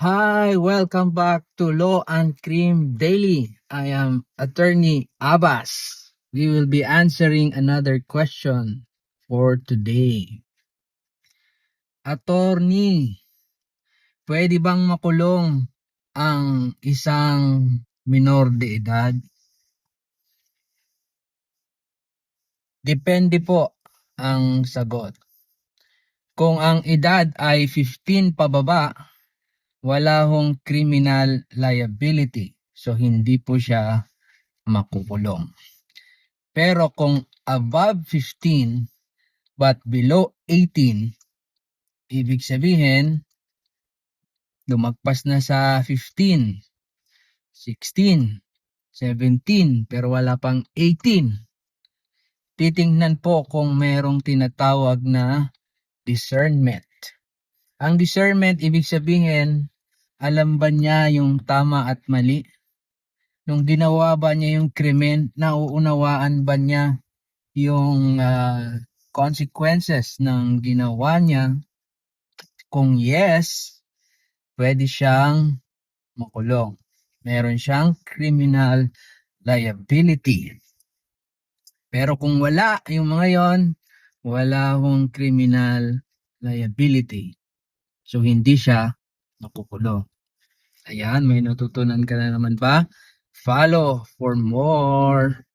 Hi, welcome back to Law and Cream Daily. I am Attorney Abbas. We will be answering another question for today. Attorney, pwede bang makulong ang isang minor de edad? Depende po ang sagot. Kung ang edad ay 15 pababa, wala hong criminal liability. So, hindi po siya makukulong. Pero kung above 15 but below 18, ibig sabihin, lumagpas na sa 15, 16, 17, pero wala pang 18. Titingnan po kung merong tinatawag na discernment. Ang discernment, ibig sabihin, alam ba niya yung tama at mali? Nung ginawa ba niya yung krimen, nauunawaan ba niya yung ah, consequences ng ginawa niya? Kung yes, pwede siyang makulong. Meron siyang criminal liability. Pero kung wala yung mga yon, wala hong criminal liability. So, hindi siya makukulong. Ayan, may natutunan ka na naman ba? Follow for more.